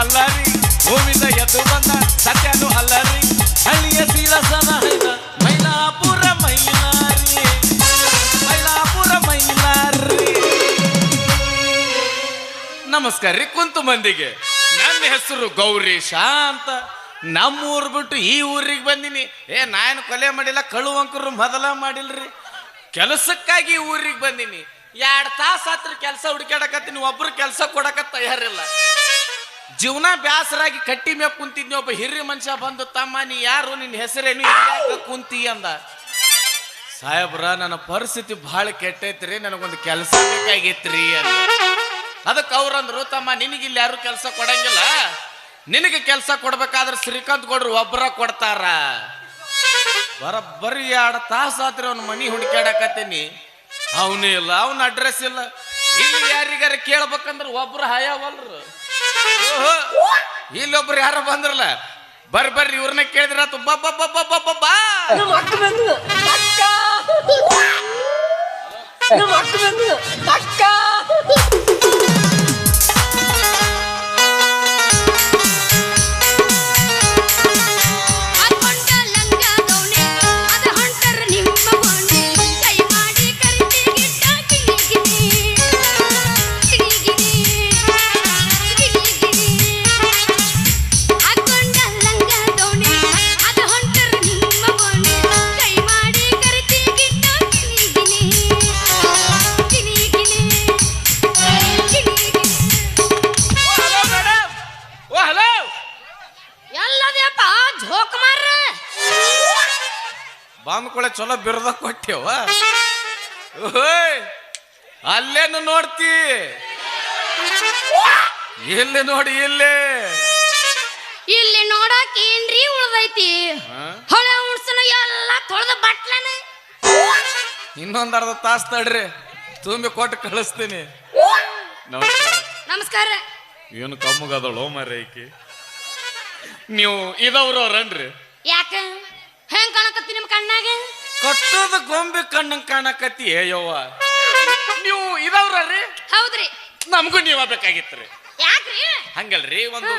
ಅಲ್ಲರಿ ಭೂಮಿದ ಎದ್ದು ಬಂದ ಸತ್ಯನು ಅಲ್ಲರಿ ಹಳ್ಳಿಯ ಸೀಲಸನ ಮೈಲಾಪುರ ಮೈಲಾರಿ ಮೈಲಾಪುರ ಮೈಲಾರಿ. ನಮಸ್ಕಾರ ರೀ ಕುಂತು ಮಂದಿಗೆ. ನನ್ನ ಹೆಸರು ಗೌರೀಶ ಅಂತ ನಮ್ಮೂರು ಬಿಟ್ಟು ಈ ಊರಿಗೆ ಬಂದಿನಿ. ಏ ನಾನು ಕೊಲೆ ಮಾಡಿಲ್ಲ ಕಳುವಂಕರು ಮೊದಲ ಮಾಡಿಲ್ರಿ. ಕೆಲಸಕ್ಕಾಗಿ ಊರಿಗೆ ಬಂದಿನಿ. ಎರಡು ತಾಸು ಹತ್ರ ಕೆಲಸ ಹುಡುಕಾಡಕತ್ತೀನಿ ಒಬ್ರು ಕೆಲಸ ಕೊಡಕ ತಯಾರಿಲ್ಲ. ಜೀವನ ಬ್ಯಾಸರಾಗಿ ಕಟ್ಟಿ ಮೇಲೆ ಕುಂತಿದ್ನಿ, ಒಬ್ಬ ಹಿರಿಯ ಮನುಷ್ಯ ಬಂದು, ತಮ್ಮ, ನೀ ಯಾರು? ನಿನ್ನ ಹೆಸರೇನು? ಕುಂತಿ ಅಂದ. ಸಾಹೇಬ್ರ, ನನ್ನ ಪರಿಸ್ಥಿತಿ ಬಹಳ ಕೆಟ್ಟೈತ್ರಿ, ನನಗೊಂದು ಕೆಲಸ ಬೇಕಾಗೈತ್ರಿ ಅದಕ್ಕೆ ಅವ್ರಂದ್ರು ತಮ್ಮ ನಿನಗಿಲ್ಲಿ ಯಾರು ಕೆಲಸ ಕೊಡಂಗಿಲ್ಲ. ನಿನಗೆ ಕೆಲಸ ಕೊಡ್ಬೇಕಾದ್ರೆ ಶ್ರೀಕಾಂತ್ ಗೌಡ್ರು ಒಬ್ಬರ ಕೊಡ್ತಾರ. ಬರಬ್ಬರಿ ಎರಡು ತಾಸು ಆದ್ರೆ ಅವ್ನ ಮನಿ ಹುಡುಕಾಡಕತ್ತೀನಿ ಅವನು ಇಲ್ಲ, ಅವನ ಅಡ್ರೆಸ್ ಇಲ್ಲ. ಇಲ್ಲಿ ಯಾರಿಗಾರ ಕೇಳ್ಬೇಕಂದ್ರೆ ಒಬ್ರು ಹಯಾವಲ್ರು. ಇಲ್ಲೊಬ್ರು ಯಾರ ಬಂದ್ರಲ್ಲ ಬರ್ರಿ ಬರ್ರಿ ಇವ್ರನ್ನ ಕೇಳಿದ್ರ ತುಂಬಾ ನಮ್ಮ ಅಕ್ಕ ಬಂದು ಅಕ್ಕ. ನಮ್ಮ ಅಕ್ಕ ಬಂದು ಅಕ್ಕ. ಬಂದ ಕೂಡ ಚಲೋ ಬಿರದ ಕೊಟ್ಟೆವ? ಓಯ್ ಅಲ್ಲೇನು ನೋಡ್ತಿ? ಇಲ್ಲಿ ನೋಡಿ ಇಲ್ಲಿ. ಇಲ್ಲಿ ನೋಡಕ್ ಏನ್ರಿ ಉಳ್ದೈತಿ? ಹೊಳೆ ಉಣ್ಸನ ಎಲ್ಲ ತೊಳೆದ ಬಟ್ಲನ. ಇನ್ನೊಂದ್ ಅರ್ಧ ತಾಸ್ ತಡ್ರಿ ತುಂಬಿ ಕೊಟ್ಟು ಕಳಿಸ್ತೀನಿ. ನಮಸ್ಕಾರ. ನಮಸ್ಕಾರ. ಏನು ಕಮ್ಮಗದಳು ಮರೈಕಿ ನೀವು ಇದವ್ರವ್ರನ್ರಿ? ಯಾಕ? ಹೆಂಗ್ ಕಾಣಕತ್ತಿ ನಿಮ್ ಕಣ್ಣಾಗ? ಕಟ್ಟದ ಗೊಂಬೆ ಕಣ್ಣಂಗ್ ಕಾಣಕತ್ತಿ ಏಯವ್ವ ನೀವು ಇದಾವ್ರಿ ಹೌದ್ರಿ. ನಮಗೂ ನೀವ ಬೇಕಾಗಿತ್ರಿ. ಯಾಕ್ರಿ? ಹಂಗಲ್ರಿ ಒಂದು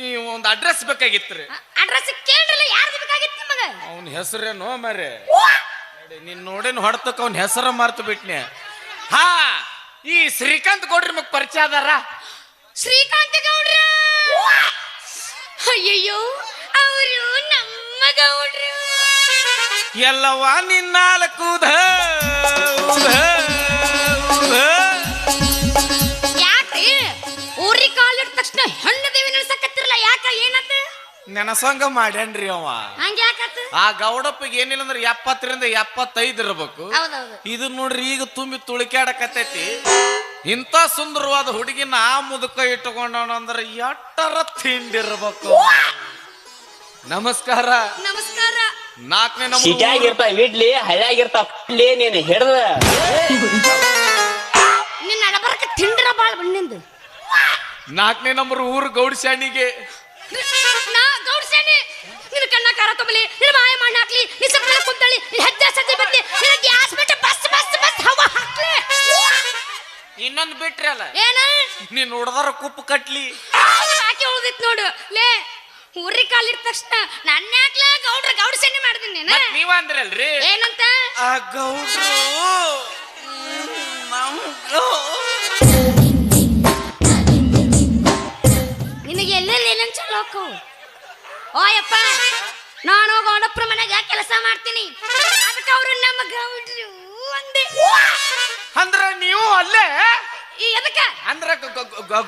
ಈ ಒಂದು ಅಡ್ರೆಸ್ ಬೇಕಾಗಿತ್ರಿ. ಅಡ್ರೆಸ್ ಕೇಳ್ರಲ್ಲ ಯಾರ್ದು ಬೇಕಾಗಿತ್ತು ನಿಮಗ? ಅವನ ಹೆಸರೇನೋ ಮರೆ ನೀನ್ ನೋಡೇನು ಹೊಡ್ತಕ್ಕ ಅವನ ಹೆಸರ ಮರ್ತು ಬಿಟ್ನೆ. ಹಾ ಈ ಶ್ರೀಕಾಂತ್ ಕೊಡ್ರಿ ಮಗ್ ಪರಿಚಯ ಅದಾರ? ಶ್ರೀಕಾಂತ್ ಗೌಡ್ರ? ಅಯ್ಯಯ್ಯೋ ಅವರು ಗೌಡ್ರು ಎಲ್ಲವ ನಿನ್ನಾಲ್ಕು ಉಧ, ಉಧ, ಉಧ. ಯಾಕ್ರಿ? ಊರಿಗೆ ಕಾಲಿಟ್ಟ ತಕ್ಷಣ ಹೆಣ್ಣು ದೇವಿ ನೆನ್ಸಕತ್ತಿರಲ್ಲ ಯಾಕ ಏನಂತ? ನೆನಸಂಗ ಮಾಡ್ಯಾನ್ರಿ ಅವ ಹಂಗ ಯಾಕತ್ತ ಆ ಗೌಡಪ್ಪಗೆ ಏನಿಲ್ಲ ಅಂದ್ರೆ ಎಪ್ಪತ್ತರಿಂದ ಎಪ್ಪತ್ತೈದು ಇರ್ಬೇಕು. ಹೌದೌದು. ಇದು ನೋಡ್ರಿ ಈಗ ತುಂಬಿ ತುಳಿಕಾಡಕತ್ತೈತಿ ಇಂಥ ಸುಂದರವಾದ ಹುಡುಗಿನ ಆ ಮುದುಕ ಇಟ್ಟುಕೊಂಡವನಂದ್ರೆ ಎಟ್ಟರ ತಿಂಡಿರ್ಬೇಕು. ನಮಸ್ಕಾರ. ನಮಸ್ಕಾರ. ನಾಲ್ಕನೇ ನಂಬರ್ ಸಿಟಿಯಾಗಿರ್ತಾವ ಇಡ್ಲಿ ಹಳ್ಯಾಗಿರ್ತಾವ ಇಡ್ಲಿ ನೀನು ಹಿಡ್ದ. ನಿನ್ನ ನಡಬರಕ ತಿಂಡ್ರ ಬಾಳ ಬಣ್ಣಿಂದು ನಾಲ್ಕನೇ ನಂಬರ್ ಊರು ಗೌಡಶಾಣಿಗೆ ನಾ ಗೌಡ್ಸೇನೆ ನಿನ್ನ ಕಣ್ಣ ಕಾರ ತುಂಬಲಿ ನಿನ್ನ ಮಾಯ ಮಾಡಿ ಹಾಕ್ಲಿ ನಿನ್ನ ಸಕ್ಕರೆ ಕುಂತಳಿ ನಿನ್ನ ಹೆಜ್ಜೆ ಸಜ್ಜೆ ಬತ್ತಿ ನಿನ್ನ ಗ್ಯಾಸ್ ಬಿಟ್ಟು ಬಸ್ ಬಸ್ ಬಸ್ ಹವ ಹಾಕ್ಲಿ. ಇನ್ನೊಂದು ಬಿಟ್ರಿ ಅಲ್ಲ. ಏನ? ನೀನ್ ನೋಡ್ದಾರ ಕುಪ್ಪು ಕಟ್ಲಿ. ಹಾಕಿ ಉಳ್ದಿತ್ ನೋಡು. ಲೇ ಊರಿಗೆ ಕಾಲಿಟ್ಟ ತಕ್ಷಣ ನನ್ನ ಯಾಕ್ಲ ಗೌಡ್ರ ಗೌಡ್ಸೇನೆ ಮಾಡ್ತೀನಿ ನೀನು. ಮತ್ ನೀವ ಅಂದ್ರಲ್ರಿ? ಏನಂತ? ಆ ಗೌಡ್ರು. ನಿನಗೆ ಎಲ್ಲೆಲ್ಲಿ ಏನೇನು ಚಲೋ ಹೋಕ್ಕವು? ಓಯಪ್ಪ ನಾನು ಗೌಡಪ್ರ ಮನೆಗೆ ಕೆಲಸ ಮಾಡ್ತೀನಿ? ಅದಕ್ಕೆ ಅವರು ನಮ್ಮ ಗೌಡ್ರು ಒಂದೇ ಅಂದ್ರೆ ನೀವು ಅಲ್ಲೇ? ಈ ಎದಕ್ಕೆ? ಅಂದ್ರ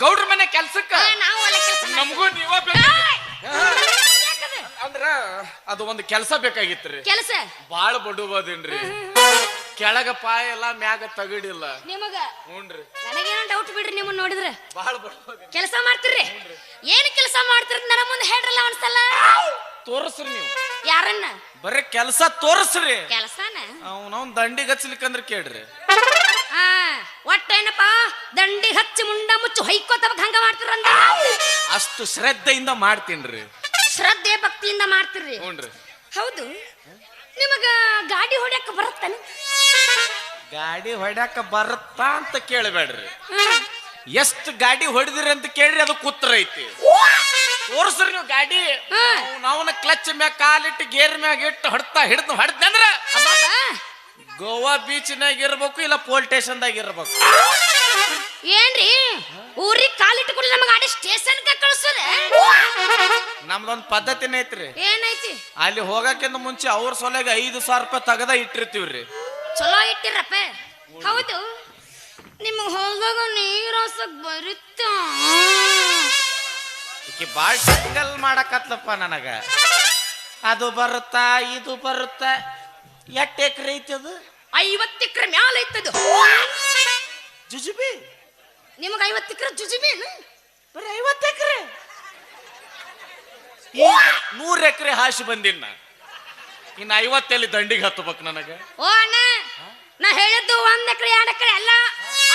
ಗೌಡ್ರ ಮನೆ ಕೆಲ್ಸಕ್ಕೆ? ನಾವು ಅಲ್ಲೇ ಕೆಲಸ ನಮಗೂ ನೀವ ಅಂದ್ರ ಅದು ಒಂದು ಕೆಲಸ ಬೇಕಾಗಿತ್ರಿ. ಕೆಲಸ? ಬಾಳ ಬಡುಬೋದೇನ್ರಿ ಕೆಳಗ ಪಾಯ ಎಲ್ಲ ಮ್ಯಾಗ ತಗಡಿಲ್ಲ. ನಿಮಗ? ಹ್ಞೂನ್ರಿ ನನಗೇನೋ ಡೌಟ್ ಬಿಡ್ರಿ ನಿಮ್ಮನ್ನ ನೋಡಿದ್ರೆ. ಬಾಳ ಬಡುವದ ಕೆಲಸ ಮಾಡ್ತೀರಿ ಏನ್ ಕೆಲಸ ಮಾಡ್ತೀರಿ ನನ್ನ ಮುಂದೆ ಹೇಳ್ರಲ್ಲ ಅನ್ಸಲ್ಲ? ತೋರಿಸ್ರಿ ನೀವು. ಯಾರನ್ನ? ಬರೀ ಕೆಲಸ ತೋರಿಸ್ರಿ. ಕೆಲಸನ? ಅವನವ್ನ ದಂಡಿಗೆ ಹಚ್ಲಿಕ್ಕಂದ್ರ ಕೇಳ್ರಿ. ಒಟ್ಟೇನಪ್ಪ ದಂಡಿ ಹಚ್ಚಿ ಮುಂಡ ಮುಚ್ಚು ಹೊಯ್ಕೋತ ಹಂಗ ಮಾಡ್ತಿರಂದ ಅಷ್ಟು ಶ್ರದ್ಧೆಯಿಂದ ಮಾಡ್ತೀನ್ರಿ. ಶ್ರದ್ಧೆ ಭಕ್ತಿಯಿಂದ ಮಾಡ್ತಿರ್ರಿ. ಹ್ಞೂನ್ರಿ ಹೌದು. ನಿಮಗ ಗಾಡಿ ಹೊಡ್ಯಾಕ ಬರುತ್ತಾನೆ? ಗಾಡಿ ಹೊಡ್ಯಾಕ ಬರುತ್ತಾ ಅಂತ ಕೇಳಬೇಡ್ರಿ. ಎಷ್ಟು ಗಾಡಿ ಹೊಡೆದಿರಿ ಅಂತ ಕೇಳ್ರಿ ಅದು ಕೂತ್ರ ಐತಿ. ತೋರ್ಸ್ರಿ ನೀವು ಗಾಡಿ. ನಾವನ ಕ್ಲಚ್ ಮ್ಯಾಗ ಕಾಲಿಟ್ಟು ಗೇರ್ ಮ್ಯಾಗ ಇಟ್ಟು ಹೊಡ್ತಾ ಹಿಡ್ದು ಹೊಡ್ದಂದ್ರ. ಗೋವಾ ಬೀಚ್ನಾಗ ಇರ್ಬೇಕು ಇಲ್ಲ ಪೋಲ್ ಸ್ಟೇಷನ್ದಾಗ ಇರ್ಬೇಕು? ಏನ್ರಿ? ಊರಿಗೆ ಕಾಲಿಟ್ಟುಕೊಂಡು ನಮಗ ಅಡಿ ಸ್ಟೇಷನ್ ಕಳ್ಸೋದೆ ನಮ್ದೊಂದ್ ಪದ್ಧತಿನೇ ಐತ್ರಿ. ಏನೈತಿ? ಅಲ್ಲಿ ಹೋಗಕ್ಕಿಂತ ಮುಂಚೆ ಅವ್ರ ಸೊಲೆಗೆ ಐದು ಸಾವಿರ ರೂಪಾಯಿ ತಗದ ಇಟ್ಟಿರ್ತೀವ್ರಿ. ಚಲೋ ಇಟ್ಟಿರಪ್ಪ. ಹೌದು. ನಿಮಗೆ ಹೋದಾಗ ನೀರು ಹಾಸಕ್ ಬರುತ್ತ? ಈಕಿ ಭಾಳ ಸಿಂಗಲ್ ಮಾಡಕತ್ಲಪ್ಪ ನನಗ. ಅದು ಬರುತ್ತಾ ಇದು ಬರುತ್ತಾ? ಎಟ್ ಎಕರೆ ಐತಿ ಅದು? ಐವತ್ತು ಎಕರೆ ಮ್ಯಾಲ ಐತದು. ಜುಜುಬಿ. ನಿಮಗೆ ಐವತ್ತು ಎಕರೆ ಜುಜುಬೇನು ಬರೀ ಐವತ್ತು ಎಕರೆ ನೂರ್ ಎಕರೆ ಹಾಸಿ ಬಂದಿನ ಇನ್ನು ಐವತ್ತೆಲ್ಲಿ ದಂಡಿಗೆ ಹತ್ತಬೇಕು ನನಗೆ. ಓ ಅಣ್ಣ ನಾ ಹೇಳಿದ್ದು ಒಂದ್ ಎಕರೆ ಎರಡು ಎಕರೆ ಅಲ್ಲ.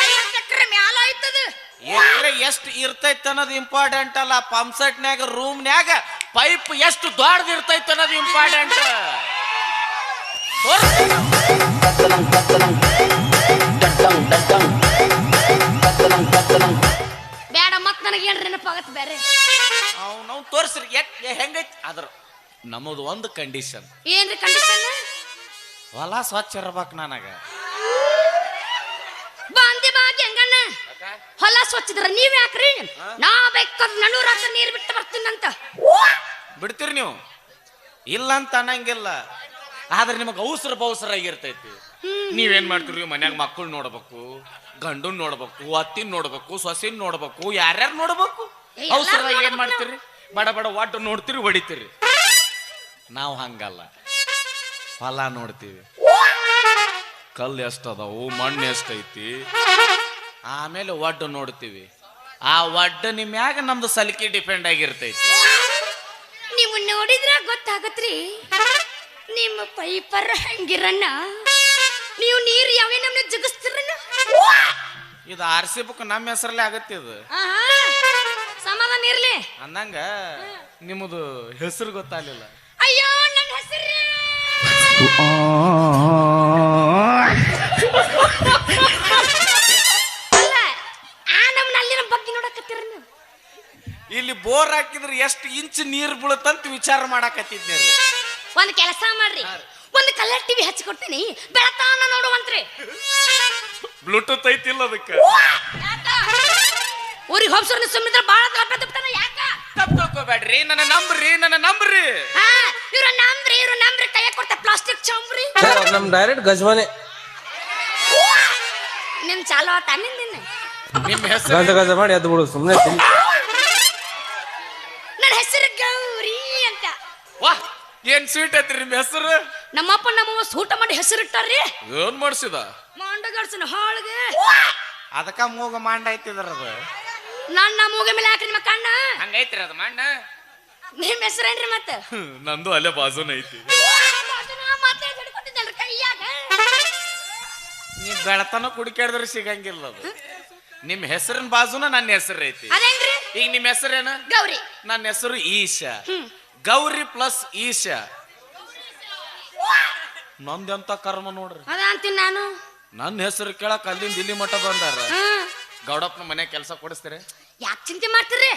ಐವತ್ತು ಎಕರೆ ಮ್ಯಾಲ ಆಯ್ತದ ಎಕರೆ ಎಷ್ಟು ಇರ್ತೈತೆ ಅನ್ನೋದು ಇಂಪಾರ್ಟೆಂಟ್ ಅಲ್ಲ. ಪಂಪ್ ಸೆಟ್ನ್ಯಾಗ ರೂಮ್ನ್ಯಾಗ ಪೈಪ್ ಎಷ್ಟು ದೊಡ್ಡದು ಇರ್ತೈತೆ ಅನ್ನೋದು ಇಂಪಾರ್ಟೆಂಟ್ ನನಗೆ ಏನ್ರ ನೆನಪಾಗತ್ತೆ ಬೇರೆ. ನಾವು ತೋರಿಸ್ರಿ ಎಟ್ ಹೆಂಗೈತಿ? ಅದ್ರ ನಮ್ಮದು ಒಂದು ಕಂಡೀಷನ್ ಏನ್ರಿ ಕಂಡೀಷನ್ ಹೊಲ ಸ್ವಚ್ಛ ಇರ್ಬೇಕು ನನಗ. ಬಾಂದಿ ಬಾಗಿ ಹೆಂಗಣ್ಣ? ಹೊಲ ಸ್ವಚ್ಛದ್ರ ನೀವ್ ಯಾಕ್ರಿ? ನಾ ಬೇಕಾದ್ರೆ ನನ್ನೂರ ನೀರ್ ಬಿಟ್ಟು ಬರ್ತೀನಂತ. ಬಿಡ್ತೀರಿ ನೀವು? ಇಲ್ಲ ಅಂತ ಅನ್ನಂಗಿಲ್ಲ. ಆದ್ರೆ ನಿಮಗೆ ಅವಸರ ಬೌಸರ ಆಗಿರ್ತೈತಿ. ನೀವೇನ್ ಮಾಡ್ತೀರಿ? ಮನ್ಯಾಗ ಮಕ್ಕಳು ನೋಡ್ಬೇಕು ಗಂಡನ್ ನೋಡ್ಬೇಕು ಅತ್ತಿನ ನೋಡ್ಬೇಕು ಸೊಸಿನ ನೋಡ್ಬೇಕು ಯಾರ್ಯಾರು ನೋಡ್ಬೇಕು? ಅವಸರ ಏನ್ ಮಾಡ್ತೀರಿ? ಬಡ ಬಡ ಒಟ್ಟು ನೋಡ್ತೀರಿ ಹೊಡಿತೀರಿ. ನಾವು ಹಂಗಲ್ಲ. ಫಲ ನೋಡ್ತೀವಿ. ಕಲ್ಲು ಎಷ್ಟದಾವು ಮಣ್ಣು ಎಷ್ಟೈತಿ? ಆಮೇಲೆ ಒಡ್ಡು ನೋಡ್ತೀವಿ. ಆ ಒಡ್ಡ ಮ್ಯಾಗ ನಮ್ದು ಸಲಿಕೆ ಡಿಪೆಂಡ್ ಆಗಿರ್ತೈತಿ. ನೀವು ನೋಡಿದ್ರ ಗೊತ್ತಾಗತ್ರಿ? ನಿಮ್ಮ ಪೈಪರ್ ಹಂಗಿರಣ್ಣ. ನೀವು ನೀರು ಯಾವೇ ನಮ್ನ ಜಗಸ್ತಿರಣ್ಣ? ಇದು ಆರ್ ಸಿ ಬುಕ್ ನಮ್ಮ ಹೆಸರಲ್ಲೇ ಆಗತ್ತೆ ಇದು. ಸಮಾಧಾನ ಇರ್ಲಿ. ಅಂದಂಗ ನಿಮ್ಮದು ಹೆಸರು ಗೊತ್ತಾಗ್ಲಿಲ್ಲ. ಅಯ್ಯೋ ನನ್ನ ಹೆಸರು. ಅಲ್ಲ ಆ ನಮ್ನ ಅಲ್ಲಿನ ನಮ್ಮ ಬಗ್ಗೆ ನೋಡಕತ್ತೀರ ನೀವು ಇಲ್ಲಿ ಬೋರ್ ಹಾಕಿದ್ರೆ ಎಷ್ಟು ಇಂಚ್ ನೀರು ಬೀಳುತ್ತಂತ ವಿಚಾರ ಮಾಡಾಕತ್ತಿದ್ದೆ ರೀ ಒಂದ್ ಕೆಲಸ ಮಾಡ್ರಿ. ಒಂದು ಕಲರ್ ಟಿವಿ ಹಚ್ಚಿ ಕೊಡ್ತೀನಿ ಬೆಳತಾನ ನೋಡುವಂತ್ರಿ. ಬ್ಲೂಟೂತ್ ಐತಿಲ್ಲ ಅದಕ್ಕೆ. ಊರಿಗೆ ಹೋಗ್ಸೋರ್ ಸುಮ್ಮಿದ್ರ ಬಾಳ ತಪ್ಪಿರ್ತಾನ ಯಾಕ? ತಪ್ಪು ತಗೋಬೇಡ್ರಿ ನನ್ನ ನಂಬ್ರಿ ನನ್ನ ನಂಬ್ರಿ. ಹಾ ಇವ್ರ ನಂಬ್ರಿ ಇವ್ರ ನಂಬ್ರಿ ಕೈಯ ಕೊಡ್ತಾ ಪ್ಲಾಸ್ಟಿಕ್ ಚಂಬ್ರಿ ನಮ್ ಡೈರೆಕ್ಟ್ ಗಜವಾನೆ. ನಿನ್ ಚಾಲು ಆತ ನಿನ್ನ. ನಿಮ್ಮ ಹೆಸರು ಗಜ ಗಜ ಮಾಡಿ ಎದ್ದು ಬಿಡು ಸುಮ್ಮನೆ ನನ್ನ ಹೆಸರು ಗೌರಿ ಅಂತ. ವಾ! ಏನ್ ಸ್ವೀಟ್ ಐತ್ರಿ ನಿಮ್ಮ ಹೆಸರು? ನಮ್ಮಪ್ಪ ನಮ್ಮವ್ವ ಸೂಟ ಮಾಡಿ ಹೆಸರಿಟ್ಟಾರ್ರಿ. ಏನ್ ಮಾಡ್ಸಿದ? ಮಾಂಡಗಡ್ಸನ ಹಾಳ್ಗೆ. ಅದಕ್ಕ ಮೂಗ ಮಾಂಡ ಐತಿದ್ರ ಅದು. ನನ್ನ ಮೂಗ ಮೇಲೆ ಹಾಕ್ರಿ ನಿಮ್ಮ ಕಣ್ಣ. ಹಂಗೈತ್ರಿ ಅದು ಮಾಂಡ. ನಿಮ್ ಹೆಸರೇನ್ರಿ ಮತ್ತ? ನಂದು ಅಲ್ಲೇ ಬಾಜುನ ಐತಿ. ನೀ ಬೆಳತನ ಕುಡಿಕಾಡಿದ್ರೆ ಸಿಗಂಗಿಲ್ಲ ಅದು. ನಿಮ್ಮ ಹೆಸರಿನ ಬಾಜುನ ನನ್ನ ಹೆಸರು ಐತಿ. ಅದೇನ್ರಿ? ಈಗ ನಿಮ್ಮ ಹೆಸರೇನ? ಗೌರಿ. ನನ್ನ ಹೆಸರು ಈಶಾ. ಗೌರಿ ಪ್ಲಸ್ ಈಶಾ. ನಂದೆಂತ ಕರ್ಮ ನೋಡ್ರಿ? ಅದ ಅಂತೀನಿ ನಾನು. ನನ್ನ ಹೆಸರು ಕೇಳಕ್ ಅಲ್ಲಿಂದ ಇಲ್ಲಿ ಮಠ ಬಂದಾರ. ಗೌಡಪ್ಪನ ಮನೆ ಕೆಲಸ ಕೊಡಿಸ್ತೀರಿ? ಯಾಕೆ ಚಿಂತೆ ಮಾಡ್ತೀರಿ?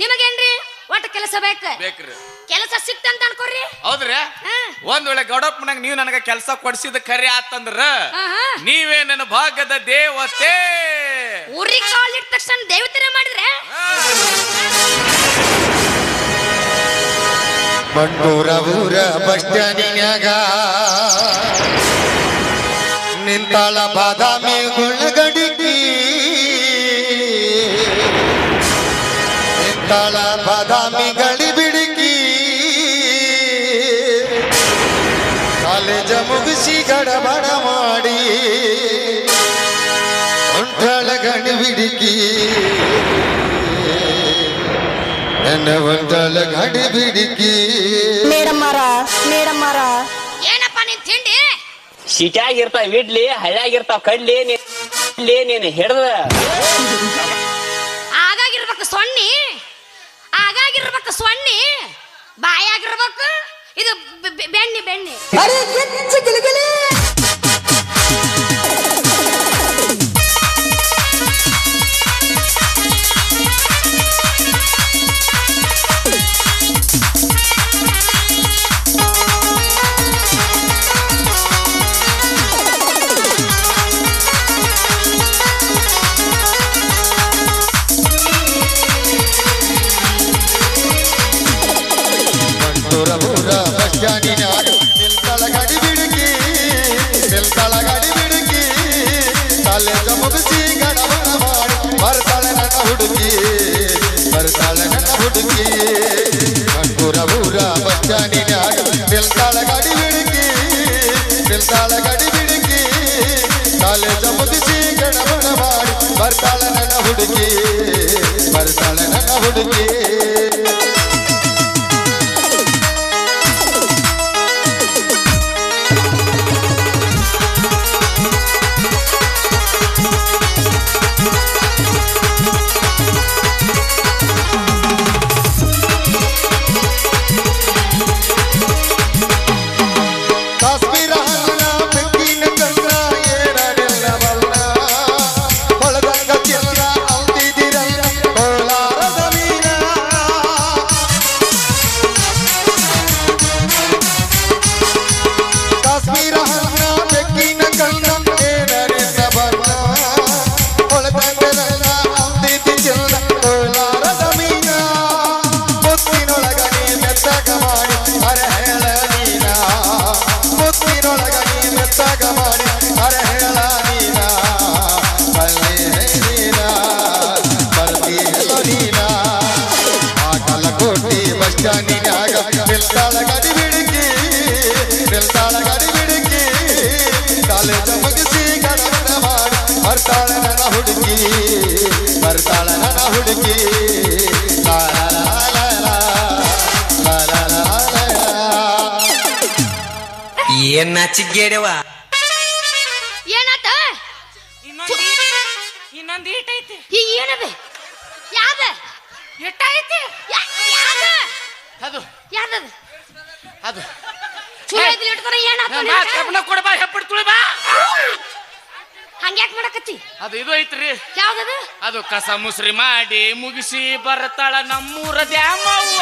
ನಿಮಗೇನ್ರಿ? ಒಟ್ಟು ಕೆಲಸ ಬೇಕು? ಬೇಕ್ರಿ. ಕೆಲಸ ಸಿಕ್ತಂತ ಅನ್ಕೋರಿ. ಹೌದ್ರಿ. ಒಂದ್ ವೇಳೆ ಗೌಡಪ್ಪನಾಗ ನೀವು ನನಗೆ ಕೆಲಸ ಕೊಡಿಸಿದ ಕರೆ ಆತಂದ್ರ. ನೀವೇ ನನ್ನ ಭಾಗದ ದೇವತೆ. ಊರಿಗೆ ಕಾಲಿಟ್ಟ ತಕ್ಷಣ ದೇವತೆ ಮಾಡಿದ್ರೆ? ಬಂಡೂರ ಊರ ಬಸ್ ಸ್ಟ್ಯಾಂಡಿನ್ಯಾಗ ನಿಂತಾಳ ಬಾದಾಮಿ ಗುಳ್ಳಗಡಿಗಿ ನಿಂತಾಳ ಬಾದಾಮಿ ಗಡಿ ಬಿಡುಗಿ ಕಾಲೇಜ ಮುಗಿಸಿ ಗಡಬಡ ಮಾಡಿ. ಹೊಂಟಾಳ ಗಡಿ ಬಿಡುಗಿ ನನ್ನ ಒಂದಲ ಗಡಿ ಬಿಡಿಕಿ ಮೇಡಮ್ಮರ ಮೇಡಮ್ಮರ. ಏನಪ್ಪ ನಿನ್ ತಿಂಡಿ? ಸಿಟಿಯಾಗಿರ್ತಾವ ಇಡ್ಲಿ ಹಳ್ಳಿಯಾಗಿರ್ತಾವ ಇರ್ತಾವ ಕಡ್ಲಿ ನೀನ್ ಇಡ್ಲಿ ನೀನ್ ಹಿಡ್ದ. ಆಗಾಗಿರ್ಬೇಕು ಸೊನ್ನಿ. ಆಗಾಗಿರ್ಬೇಕು ಸೊನ್ನಿ. ಬಾಯಾಗಿರ್ಬೇಕು. ಇದು ಬೆಣ್ಣಿ ಬೆಣ್ಣಿ. ಅರೆ ಗಿಚ್ಚ ಗಿಲಿಗಿಲಿ ಮಾಡಿ ಬರ್ತಾಳೆ ನನ್ನ ಹುಡುಗಿ ಬರ್ತಾಳೆ ನನ್ನ ಹುಡುಗಿ. ಸ್ಟ್ಯಾಂಡಿನಾಗ ನಿಲ್ತಾಳ ಗಡಿ ಬಿಡುಕಿ ನಿಲ್ತಾಳ ಗಡಿ ಬಿಡುಕಿ ಕಾಲೇಜ ಮುಗಿಸಿ ಗಡಬಡ ಮಾಡಿ ಬರ್ತಾಳ ನನ್ನ ಹುಡುಗಿ ಬರ್ತಾಳ ನನ್ನ ಹುಡುಗಿ. ಏನ್ ಏನಾತ? ಇನ್ನೊಂದು ಇನ್ನೊಂದು ಈಟ್ ಐತಿ. ಈ ಏನದ ಯಾದ ಅದು. ಯಾದದ ಅದು. ಚಲೋ ಇಟ್ಕೊಂಡ್ರೆ ಏನಾಗ್ತದೆ ಏನಾತ ಬಾ ಕಬ್ಬಣ ಕೊಡ ಬಾ ಹೆಪ್ಪಡಿ ತುಳಿ ಬಾ. ಹಂಗ್ಯಾಕ್ ಮಾಡಕತ್ತಿ? ಅದು ಇದು ಐತ್ರಿ. ಯಾವ್ದದು? ಅದು ಕಸ ಮುಸ್ರಿ ಮಾಡಿ ಮುಗಿಸಿ ಬರ್ತಾಳ ನಮ್ಮೂರ ದ್ಯಾಮವ್ವ.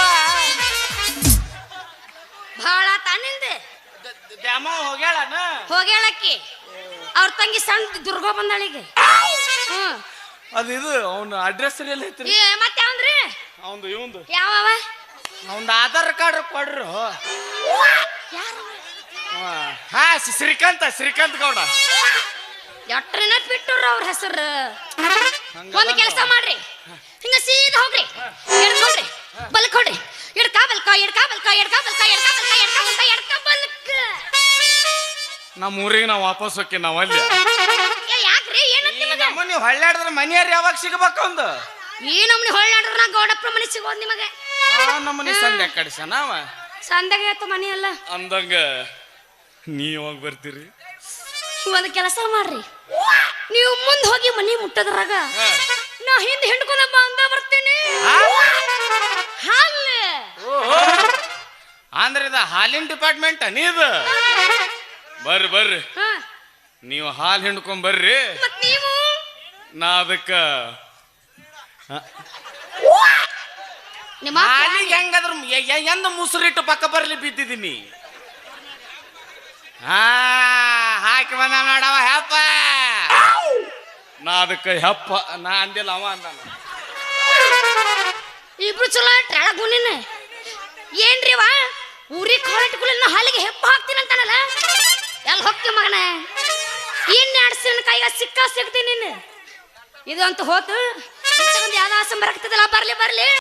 ಭಾಳ ತಾನಿಂದ ದ್ಯಾಮವ್ವ ಹೋಗ್ಯಾಳನ? ಹೋಗ್ಯಾಳಕ್ಕಿ? ಅವ್ರ ತಂಗಿ ಸಣ್ಣ ದುರ್ಗೋ ಬಂದಾಳಿಗೆ. ಹ್ಮ್ ಅದು ಇದು ಅವನ ಅಡ್ರೆಸ್ ಎಲ್ಲ ಐತ್ರಿ. ಏ ಮತ್ತೆ ಯಾವಂದ್ರಿ ಅವಂದು ಇವಂದು. ಯಾವವ? ಅವಂದು ಆಧಾರ್ ಕಾರ್ಡ್ ಕೊಡ್ರು. ಹಾ ಶ್ರೀ- ಶ್ರೀಕಾಂತ ಶ್ರೀಕಾಂತ್ ಗೌಡ. ಎಟ್ರನ ಬಿಟ್ಟರು ಅವ್ರ ಹೆಸರು. ಒಂದು ಕೆಲಸ ಮಾಡ್ರಿ. ಹಿಂಗ ಸೀದಾ ಹೋಗ್ರಿ. ಎಡ್ಕೊಡ್ರಿ. ಬಲ್ಕ್ ಹೊಡ್ರಿ ಎಡ್ಕ ಬಲ್ಕ ಎಡ್ಕ ಬಲ್ಕ ಎಡ್ಕ ಬಲ್ಕ ಎಡ್ಕ ಬಲ್ಕ ಎಡ್ಕ ಬಲ್ಕ ಎಡ್ಕ ಬಲ್ಕ. ನಮ್ಮ ಊರಿಗೆ ನಾವು ವಾಪಸ್ ಹೋಗಿ ನಾವು ಅಲ್ಲಿ. ಯಾಕ್ರಿ? ಏನಂತ ನೀವು ಹಳ್ಳಾಡಿದ್ರೆ ಮನೆಯವ್ರು ಯಾವಾಗ ಸಿಗಬೇಕು ಒಂದು? ಈ ನಮ್ನಿ ಹೊಳ್ಳಾಡ್ರ ನಾ ಗೌಡಪ್ಪ ಮನೆ ಸಿಗೋದು ನಿಮಗೆ. ಆ ನಮ್ಮನೆ ಸಂದೆ ಕಡಿಸನ ಅವ ಸಂದಾಗ ಐತ ಮನಿ ಅಲ್ಲ ಅಂದಂಗ ನೀ ಯಾವಾಗ ಬರ್ತೀರಿ? ಒಂದು ಕೆಲಸ ಮಾಡ್ರಿ. ನೀವು ಮುಂದೆ ಹೋಗಿ ಮನಿ ಮುಟ್ಟದ್ರಾಗ ನಾ ಹಿಂದೆ ಹಿಂಡ್ಕೊಂಡ ಬಂದ ಬರ್ತೀನಿ? ಹಾಲ್. ಅಂದ್ರೆ ಇದ ಹಾಲಿನ ಡಿಪಾರ್ಟ್ಮೆಂಟ್ ನೀದು? ಬರ್ರಿ ಬರ್ರಿ. ನೀವು ಹಾಲು ಹಿಂಡ್ಕೊಂಡ್ ಬರ್ರಿ. ಮತ್ ನೀವು? ನಾ ಅದಕ್ಕ ನಿಮ್ಮ ಹಾಲಿಗೆ ಹೆಂಗಾದ್ರ ಎಂದ ಮುಸುರಿಟ್ಟು ಪಕ್ಕ ಬರಲಿ ಬಿದ್ದಿದ್ದೀನಿ. ಹಾ ಹಾಕಿ ಬಂದ ನೋಡವ ಹೆಪ್ಪ. ನಾ ಅದಕ್ಕೆ ಹೆಪ್ಪ ನಾ ಅಂದಿಲ್ಲ ಅವ ಅಂದಾನ. ಇಬ್ರು ಚಲೋ ಟ್ರಾಳಕ್ ಗುಣಿನ ಏನ್ರಿ ವಾ ಊರಿಗೆ ಕಾಲಿಟ್ಕೊಳ್ಳಿ ಹಾಲಿಗೆ ಹೆಪ್ಪ ಹಾಕ್ತೀನಿ ಅಂತಾನಲ್ಲ? ಎಲ್ಲಿ ಹೋಗ್ತಿ ಮಗನ? ಇನ್ ಆಡ್ಸಿನ ಕೈಗ ಸಿಕ್ಕ ಸಿಗ್ತೀನಿ ನೀನು ಇದು ಅಂತ ಹೋತು ಒಂದು ಯಾವ್ದು ಆಸಂ ಬರಕ್ತದಲ್ಲ ಬರಲಿ ಬರ್ಲಿ.